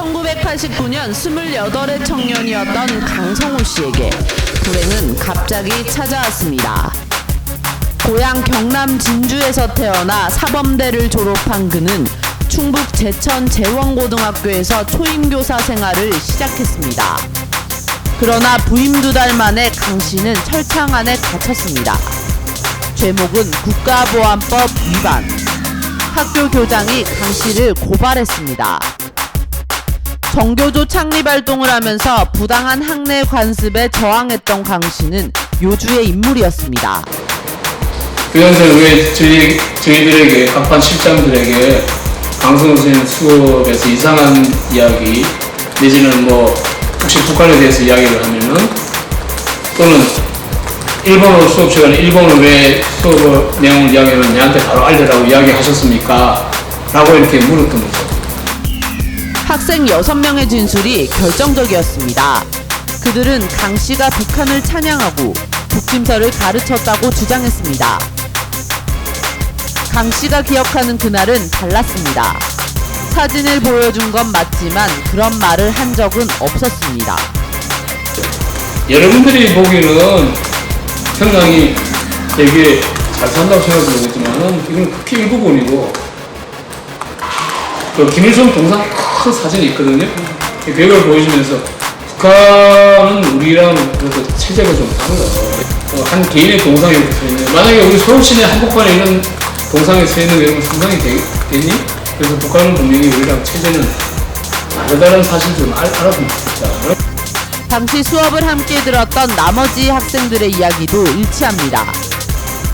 1989년 28의 청년이었던 강성호 씨에게 불행은 갑자기 찾아왔습니다. 고향 경남 진주에서 태어나 사범대를 졸업한 그는 충북 제천 재원고등학교에서 초임교사 생활을 시작했습니다. 그러나 부임 두 달 만에 강 씨는 철창 안에 갇혔습니다. 죄목은 국가보안법 위반. 학교 교장이 강 씨를 고발했습니다. 정교조 창립 활동을 하면서 부당한 학내 관습에 저항했던 강 씨는 요주의 인물이었습니다. 그래서 왜 저희, 저희들에게 각반 실장들에게 강성호 선생님 수업에서 이상한 이야기 내지는 뭐 혹시 북한에 대해서 이야기를 하면은 또는 일본어 수업 시간에 일본어 왜 수업 내용을 이야기하면 내한테 바로 알려라고 이야기하셨습니까? 라고 이렇게 물었던 거죠. 학생 6명의 진술이 결정적이었습니다. 그들은 강 씨가 북한을 찬양하고 북침서를 가르쳤다고 주장했습니다. 강 씨가 기억하는 그날은 달랐습니다. 사진을 보여준 건 맞지만 그런 말을 한 적은 없었습니다. 여러분들이 보기에는 상당히 되게 잘 산다고 생각하겠지만은 이건 극히 일부분이고 그 김일성 동상 큰 사진이 있거든요. 이 벽을 보여주면서 북한은 우리랑 그래서 체제가 좀 달라. 어, 한 개인의 동상이 이렇게 서 있는. 만약에 우리 서울 시내 한복판에 이런 동상이 서 있는 게 여러분 상상이 되, 되니? 그래서 북한은 분명히 우리랑 체제는 다르다는 사실 좀 알, 알았으면 좋겠다. 당시 수업을 함께 들었던 나머지 학생들의 이야기도 일치합니다.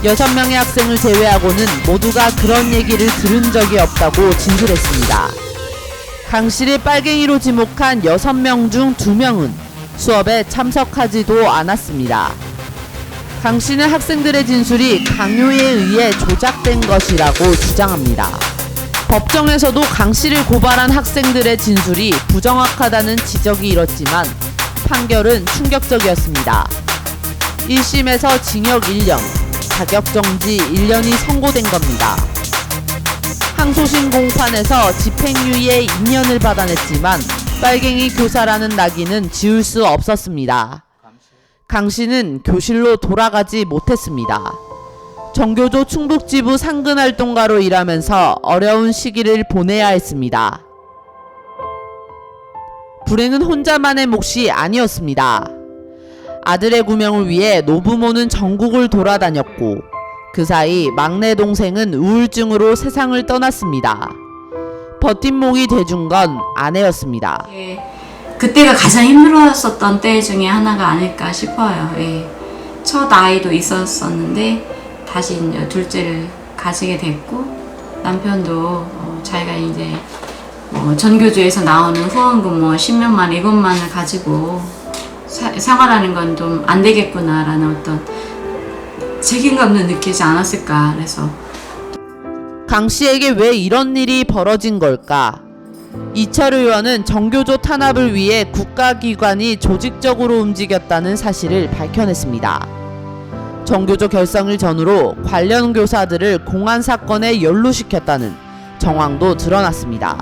여섯 명의 학생을 제외하고는 모두가 그런 얘기를 들은 적이 없다고 진술했습니다. 강 씨를 빨갱이로 지목한 여섯 명 중 두 명은 수업에 참석하지도 않았습니다. 강 씨는 학생들의 진술이 강요에 의해 조작된 것이라고 주장합니다. 법정에서도 강 씨를 고발한 학생들의 진술이 부정확하다는 지적이 일었지만 판결은 충격적이었습니다. 1심에서 징역 1년, 자격정지 1년이 선고된 겁니다. 항소심 공판에서 집행유예 2년을 받아냈지만 빨갱이 교사라는 낙인은 지울 수 없었습니다. 강 씨는 교실로 돌아가지 못했습니다. 정교조 충북지부 상근활동가로 일하면서 어려운 시기를 보내야 했습니다. 불행은 혼자만의 몫이 아니었습니다. 아들의 구명을 위해 노부모는 전국을 돌아다녔고 그 사이 막내 동생은 우울증으로 세상을 떠났습니다. 버팀목이 돼준 건 아내였습니다. 예, 그때가 가장 힘들었었던 때 중에 하나가 아닐까 싶어요. 예. 첫 아이도 있었었는데 다시 이제 둘째를 가지게 됐고 남편도 어, 자기가 이제 뭐 전교조에서 나오는 후원금 뭐 10몇 만 이것만을 가지고 사- 생활하는 건 좀 안 되겠구나라는 어떤 책임감도 느끼지 않았을까 그래서 강 씨에게 왜 이런 일이 벌어진 걸까? 이철 의원은 정교조 탄압을 위해 국가기관이 조직적으로 움직였다는 사실을 밝혀냈습니다. 정교조 결성을 전후로 관련 교사들을 공안 사건에 연루시켰다는 정황도 드러났습니다.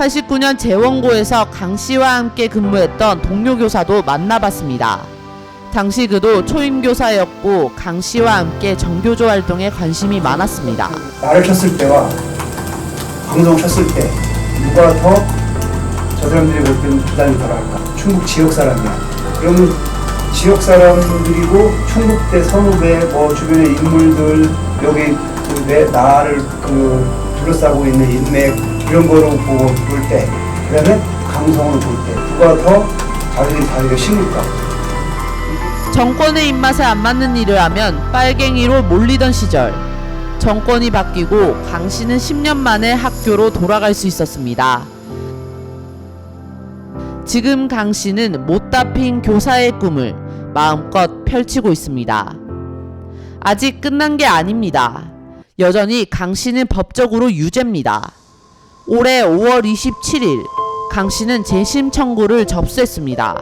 89년 재원고에서 강 씨와 함께 근무했던 동료 교사도 만나봤습니다. 당시 그도 초임 교사였고 강 씨와 함께 정교조 활동에 관심이 많았습니다. 나를 쳤을 때와 방송 쳤을 때 누가 더 저 사람들이 볼 때는 부담이 덜할까? 충북 지역 사람이야. 그러면 지역 사람들이고 충북대 선후배 뭐 주변의 인물들 여기 그 내, 나를 그 둘러싸고 있는 인맥 이런 거로 보고 볼 때, 그 다음에 강성을 볼때 누가 더 자기들이 자기가 심을까? 정권의 입맛에 안 맞는 일을 하면 빨갱이로 몰리던 시절 정권이 바뀌고 강 씨는 10년 만에 학교로 돌아갈 수 있었습니다. 지금 강 씨는 못다 핀 교사의 꿈을 마음껏 펼치고 있습니다. 아직 끝난 게 아닙니다. 여전히 강 씨는 법적으로 유죄입니다. 올해 5월 27일 강 씨는 재심 청구를 접수했습니다.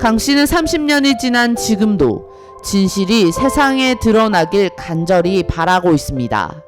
강 씨는 30년이 지난 지금도 진실이 세상에 드러나길 간절히 바라고 있습니다.